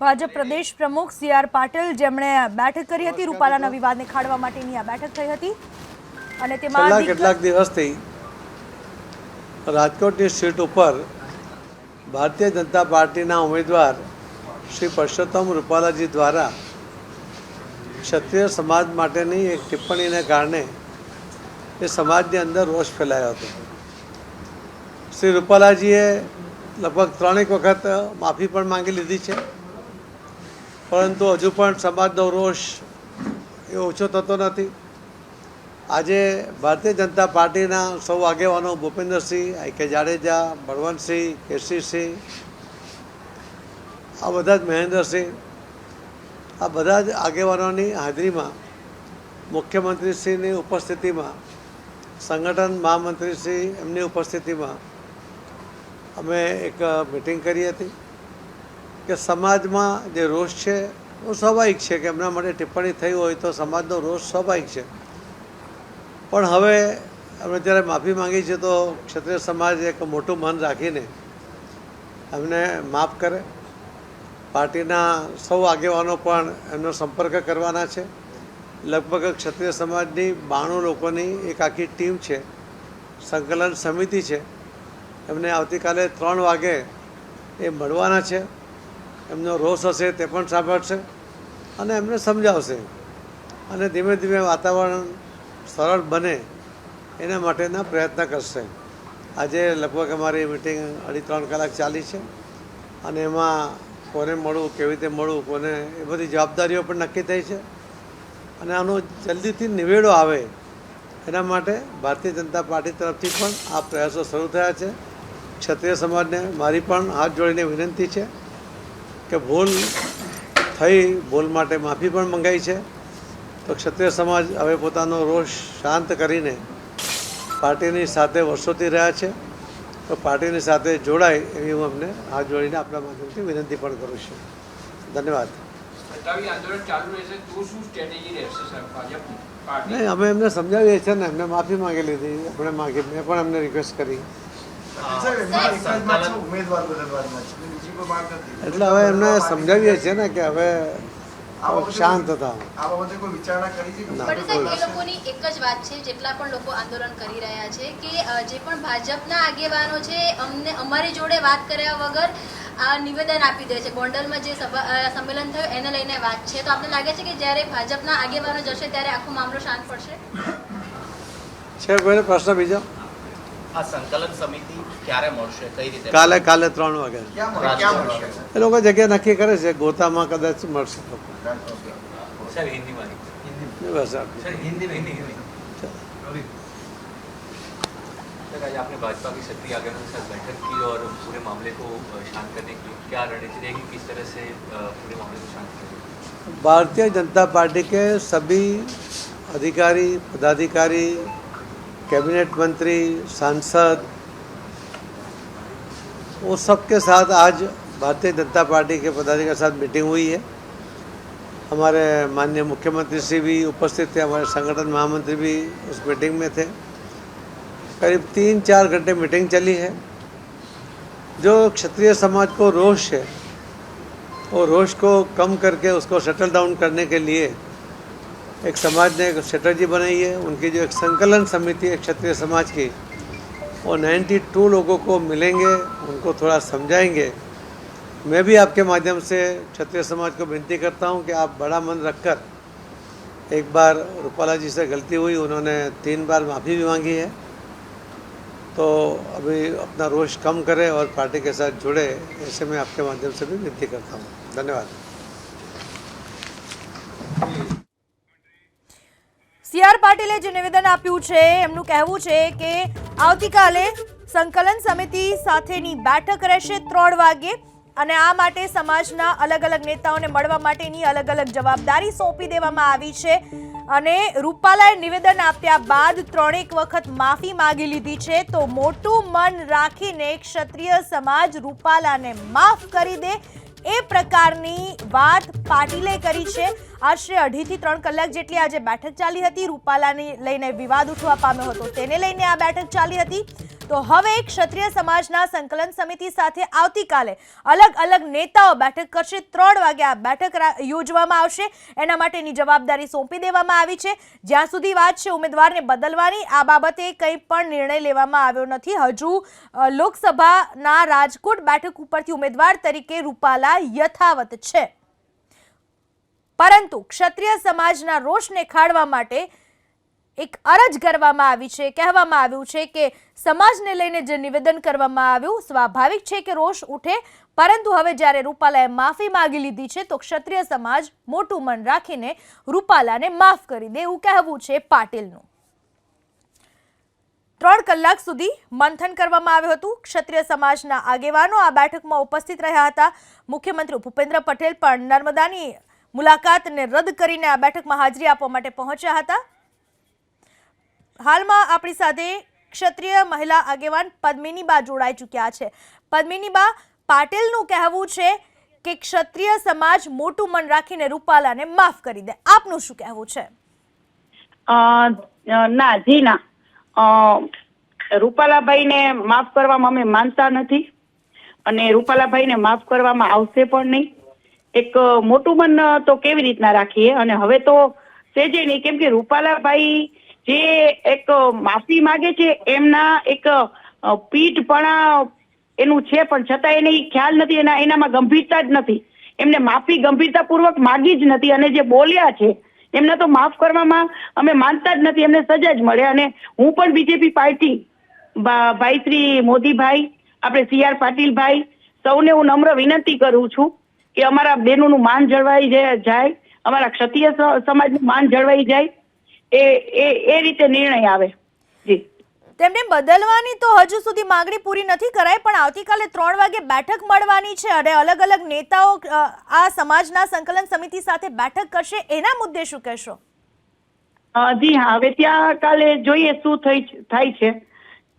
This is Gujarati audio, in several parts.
ભાજપ પ્રદેશ પ્રમુખ સી આર પાટીલ જેમણે બેઠક કરી હતી રૂપાલાના વિવાદને ખાડવા માટેની આ બેઠક થઈ હતી. અને તેમાં કેટલાક દિવસથી રાજકોટની સીટ ઉપર ભારતીય જનતા પાર્ટીના ઉમેદવાર શ્રી પરસોત્તમ રૂપાલાજી દ્વારા ક્ષત્રિય સમાજ માટેની એક ટિપ્પણીને કારણે એ સમાજની અંદર રોષ ફેલાયો હતો. શ્રી રૂપાલાજીએ લગભગ ત્રણેક વખત માફી પણ માંગી લીધી છે. પરંતુ હજુ પણ સમાજનો રોષ એ ઓછો થતો નથી. આજે ભારતીય જનતા પાર્ટીના સૌ આગેવાનો ભૂપેન્દ્રસિંહ, આઈ કે જાડેજા, બળવંતસિંહ કેસીસિંહ આ બધા જ મહેન્દ્રસિંહ, આ બધા જ આગેવાનોની હાજરીમાં મુખ્યમંત્રીશ્રીની ઉપસ્થિતિમાં, સંગઠન મહામંત્રીશ્રી એમની ઉપસ્થિતિમાં અમે એક મિટિંગ કરી હતી. કે સમાજમાં જે રોષ છે એ સ્વાભાવિક છે કે એમના માટે ટિપ્પણી થઈ હોય તો સમાજનો રોષ સ્વાભાવિક છે. પણ હવે અમે જ્યારે માફી માંગી છે તો ક્ષત્રિય સમાજ એક મોટું મન રાખીને એમને માફ કરે. પાર્ટીના સૌ આગેવાનો પણ એમનો સંપર્ક કરવાના છે. લગભગ ક્ષત્રિય સમાજની બાણું લોકોની એક આખી ટીમ છે. સંકલન સમિતિ છે. એમને આવતીકાલે ત્રણ વાગે એ મળવાના છે. એમનો રોષ હશે તે પણ સાંભળશે અને એમને સમજાવશે. અને ધીમે ધીમે વાતાવરણ સરળ બને એના માટેના પ્રયત્ન કરશે. આજે લગભગ અમારી મિટિંગ અઢી ત્રણ કલાક ચાલી છે અને એમાં કોને મળવું, કેવી રીતે મળવું, કોને એ બધી જવાબદારીઓ પણ નક્કી થઈ છે. અને આનો જલ્દીથી નિવેડો આવે એના માટે ભારતીય જનતા પાર્ટી તરફથી પણ આ પ્રયાસો શરૂ થયા છે. ક્ષત્રિય સમાજને મારી પણ હાથ જોડીને વિનંતી છે. કે ભૂલ થઈ ભૂલ માટે માફી પણ મંગાઈ છે. તો ક્ષત્રિય સમાજ હવે પોતાનો રોષ શાંત કરીને પાર્ટીની સાથે વર્ષોથી રહ્યા છે. તો પાર્ટીની સાથે જોડાય એવી હું અમને હાથ જોડીને આપણા માધ્યમથી વિનંતી પણ કરું છું. ધન્યવાદ. નહીં અમે એમને સમજાવીએ છીએ ને એમને માફી માંગેલી લીધી આપણે માગી મેં પણ એમને રિક્વેસ્ટ કરી. એટલે હવે એમને સમજાવીએ છીએ ને કે હવે શાંત હતા. આ બાબતે કોઈ વિચારણા કરી છે પણ સાહેબ એ લોકોની એક જ વાત છે જેટલા પણ લોકો આંદોલન કરી રહ્યા છે કે જે પણ ભાજપના આગેવાનો છે અમને અમારી જોડે વાત કર્યા વગર આ નિવેદન આપી દે છે. ગોંડલમાં જે સભા સંમેલન થયું એને લઈને વાત છે. તો આપને લાગે છે કે જ્યારે ભાજપના આગેવાનો જશે ત્યારે આખો મામલો શાંત પડશે? છે કોઈને પ્રશ્ન બીજો? આ સંકલન સમિતિ ક્યારે મળશે કઈ રીતે કાલે કાલે ત્રણ વાગે ક્યાં મળે? ક્યાં મળશે? એ લોકો જગ્યા નક્કી કરે છે ગોતામાં કદાચ મળશે લોકો सर हिंदी में બસ આટલું. सर हिंदी में हिंदी हिंदी सर आज आपने भाजपा की सक्रिय आगमन के साथ बैठक की और पूरे मामले को अ, शांत करने की क्या रणनीति रहेगी किस तरह से अ, पूरे मामले को शांत करेंगे भारतीय जनता पार्टी के सभी अधिकारी पदाधिकारी कैबिनेट मंत्री, सांसद, वो सबके साथ आज भारतीय जनता पार्टी के पदाधिकारी के साथ मीटिंग हुई है। हमारे माननीय मुख्यमंत्री श्री भी उपस्थित थे, हमारे संगठन महामंत्री भी उस मीटिंग में थे। करीब तीन चार घंटे मीटिंग चली है। जो क्षत्रिय समाज को रोष है, वो रोष को कम करके उसको सेटल डाउन करने के लिए एक समाज ने एक स्ट्रेटजी बनाई है, उनकी जो एक संकलन समिति है, क्षत्रिय समाज की, वो 92 लोगों को मिलेंगे, उनको थोड़ा समझाएँगे। मैं भी आपके माध्यम से क्षत्रिय समाज को विनती करता हूँ कि आप बड़ा मन रखकर एक बार रूपाला जी से गलती हुई, उन्होंने तीन बार माफ़ी भी मांगी है। तो अभी अपना रोष कम करें और पार्टी के साथ जुड़े, ऐसे मैं आपके माध्यम से भी विनती करता हूँ। धन्यवाद। પાટીલે જે નિવેદન આપ્યું છે, એમનું કહેવું છે કે આવતીકાલે સંકલન સમિતિ સાથેની બેઠક રહેશે ત્રણ વાગે અને આ માટે સમાજના અલગ અલગ નેતાઓને મળવા માટેની અલગ અલગ જવાબદારી સોંપી દેવામાં આવી છે. અને રૂપાલાએ નિવેદન આપ્યા બાદ ત્રણેક વખત માફી માગી લીધી છે. તો મોટું મન રાખીને ક્ષત્રિય સમાજ રૂપાલાને માફ કરી દે એ પ્રકારની વાત પાટીલે કરી છે. આશરે અઢીથી ત્રણ કલાક જેટલી આજે બેઠક ચાલી હતી. રૂપાલાને લઈને વિવાદ ઉઠવા પામ્યો હતો. તેને લઈને આ બેઠક ચાલી હતી. તો હવે ક્ષત્રિય સમાજના સંકલન સમિતિ સાથે આવતીકાલે અલગ અલગ નેતાઓ બેઠક કરશે. ત્રણ વાગે આ બેઠક યોજવામાં આવશે. એના માટેની જવાબદારી સોંપી દેવામાં આવી છે. જ્યાં સુધી વાત છે ઉમેદવારને બદલવાની, આ બાબતે કંઈ પણ નિર્ણય લેવામાં આવ્યો નથી. હજુ લોકસભાના રાજકોટ બેઠક ઉપરથી ઉમેદવાર તરીકે રૂપાલા યથાવત છે. પરંતુ ક્ષત્રિય સમાજના રોષને ખાળવા માટે એક અરજ કરવામાં આવી છે, કહેવામાં આવ્યું છે કે સમાજને લઈને જે નિવેદન કરવામાં આવ્યું, સ્વાભાવિક છે કે રોષ ઉઠે, પરંતુ હવે જ્યારે રૂપાલાએ માફી માગી લીધી છે, તો ક્ષત્રિય સમાજ મોટું મન રાખીને રૂપાલાને માફ કરી દે એવું કહેવું છે પાટીલનું. ત્રણ કલાક સુધી મંથન કરવામાં આવ્યું હતું. ક્ષત્રિય સમાજના આગેવાનો આ બેઠકમાં ઉપસ્થિત રહ્યા હતા. મુખ્યમંત્રી ભૂપેન્દ્ર પટેલ પણ નર્મદાની મુલાકાતને રદ કરીને આ બેઠકમાં હાજરી આપવા માટે પહોંચ્યા હતા. હાલમાં આપણી સાથે ક્ષત્રિય મહિલા આગેવાન પદ્મિનીબા જોડાઈ ચૂક્યા છે. પદ્મિનીબા, પાટીલનું કહેવું છે કે ક્ષત્રિય સમાજ મોટું મન રાખીને રૂપાલાને માફ કરી દે. આપનું શું કહેવું છે? ના, જી ના. રૂપાલાભાઈને માફ કરવામાં અમે માનતા નથી અને રૂપાલાભાઈને માફ કરવામાં આવશે પણ નહીં. એક મોટું મન તો કેવી રીતના રાખીએ? અને હવે તો સેજે નહીં, કેમ કે રૂપાલાભાઈ જે એક માફી માગે છે, એમના એક પીઠ પીઠપણા એનું છે, પણ છતાં એને ખ્યાલ નથી, એના, એનામાં ગંભીરતા જ નથી. એમને માફી ગંભીરતાપૂર્વક માગી જ નથી, અને જે બોલ્યા છે, એમને તો માફ કરવામાં અમે માનતા જ નથી, એમને સજા જ મળે. અને હું પણ બીજેપી પાર્ટી ભાઈ શ્રી મોદીભાઈ, આપણે સી આર પાટીલભાઈ સૌને હું નમ્ર વિનંતી કરું છું કે અમારા બહેનોનું માન જળવાઈ જાય- જાય અમારા ક્ષત્રિય સમાજનું માન જળવાઈ જાય એ એ એ રીતે નિર્ણય આવે. જી. તેમને બદલવાની તો હજુ સુધી માંગણી પૂરી નથી કરાઈ પણ આવતીકાલે ત્રણ વાગે બેઠક મળવાની છે અને અલગ અલગ નેતાઓ આ સમાજના સંકલન સમિતિ સાથે બેઠક કરશે. એના મુદ્દે શું કહેશો? જી હા હવે ત્યાં કાલે જોઈએ શું થઈ થાય છે.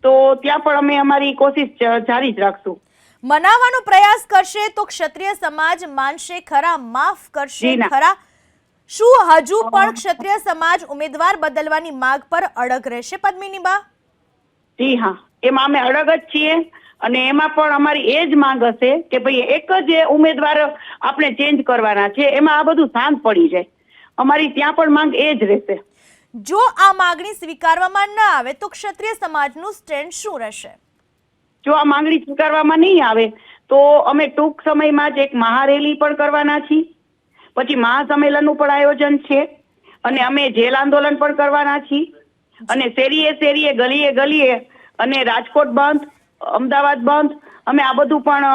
તો ત્યાં પણ અમે અમારી કોશિશ જારી જ રાખશું. મનાવવાનો પ્રયાસ કરશે તો ક્ષત્રિય સમાજ માનશે ખરા માફ કરશે ખરા? શું હજુ પણ ક્ષત્રિય સમાજ ઉમેદવાર બદલવાની માગ પર અડગ રહેશે પદ્મિનીબા જી હા. એમાં અમે અડગ જ છીએ અને એમાં પણ અમારી એ જ માંગ હશે કે ભાઈ એક જ ઉમેદવાર આપણે ચેન્જ કરવાના છે. એમાં આ બધું શાંત પડી જાય. અમારી ત્યાં પણ માંગ એ જ રહેશે. જો આ માગણી સ્વીકારવામાં ન આવે તો ક્ષત્રિય સમાજનું સ્ટેન્ડ શું રહેશે? જો આ માંગણી સ્વીકારવામાં નહીં આવે, તો અમે ટૂંક સમયમાં જ એક મહારેલી પણ કરવાના છીએ. પછી મહાસંમેલનનું પણ આયોજન છે અને અમે જેલ આંદોલન પણ કરવાના છીએ. અને શેરીએ શેરીએ, ગલીએ ગલીએ અને રાજકોટ બંધ, અમદાવાદ બંધ, અમે આ બધું પણ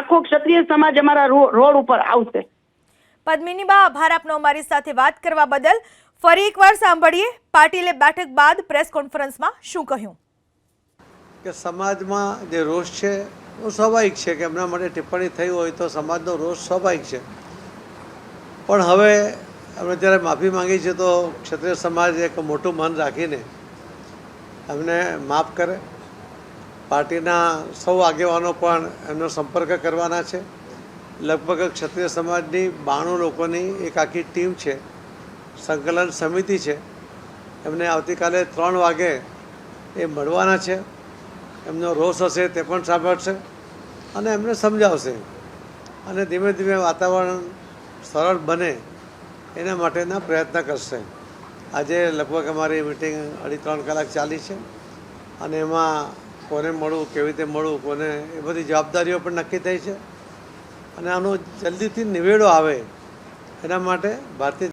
આખો ક્ષત્રિય સમાજ અમારા રોડ ઉપર આવશે. પદ્મિનીબા આભાર આપનો અમારી સાથે વાત કરવા બદલ. ફરી એકવાર સાંભળીએ પાટીલે બેઠક બાદ પ્રેસ કોન્ફરન્સમાં શું કહ્યું. કે સમાજમાં જે રોષ છે, એ સ્વાભાવિક છે કે એમના માટે ટિપ્પણી થઈ હોય તો સમાજનો રોષ સ્વાભાવિક છે. પણ હવે અમે જ્યારે માફી માંગી છે તો ક્ષત્રિય સમાજ એક મોટું મન રાખીને એમને માફ કરે. પાર્ટીના સૌ આગેવાનો પણ એમનો સંપર્ક કરવાના છે. લગભગ ક્ષત્રિય સમાજની બાણું લોકોની એક આખી ટીમ છે. સંકલન સમિતિ છે. એમને આવતીકાલે ત્રણ વાગે એ મળવાના છે. એમનો રોષ હશે તે પણ સાંભળશે અને એમને સમજાવશે. અને ધીમે ધીમે વાતાવરણ સરળ બને એના માટેના પ્રયત્ન કરશે. આજે લગભગ અમારી મિટિંગ અઢી ત્રણ કલાક ચાલી છે અને એમાં કોને મળવું, કેવી રીતે મળવું, કોને એ બધી જવાબદારીઓ પણ નક્કી થઈ છે. અને આનો જલ્દીથી નિવેડો આવે એના માટે ભારતીય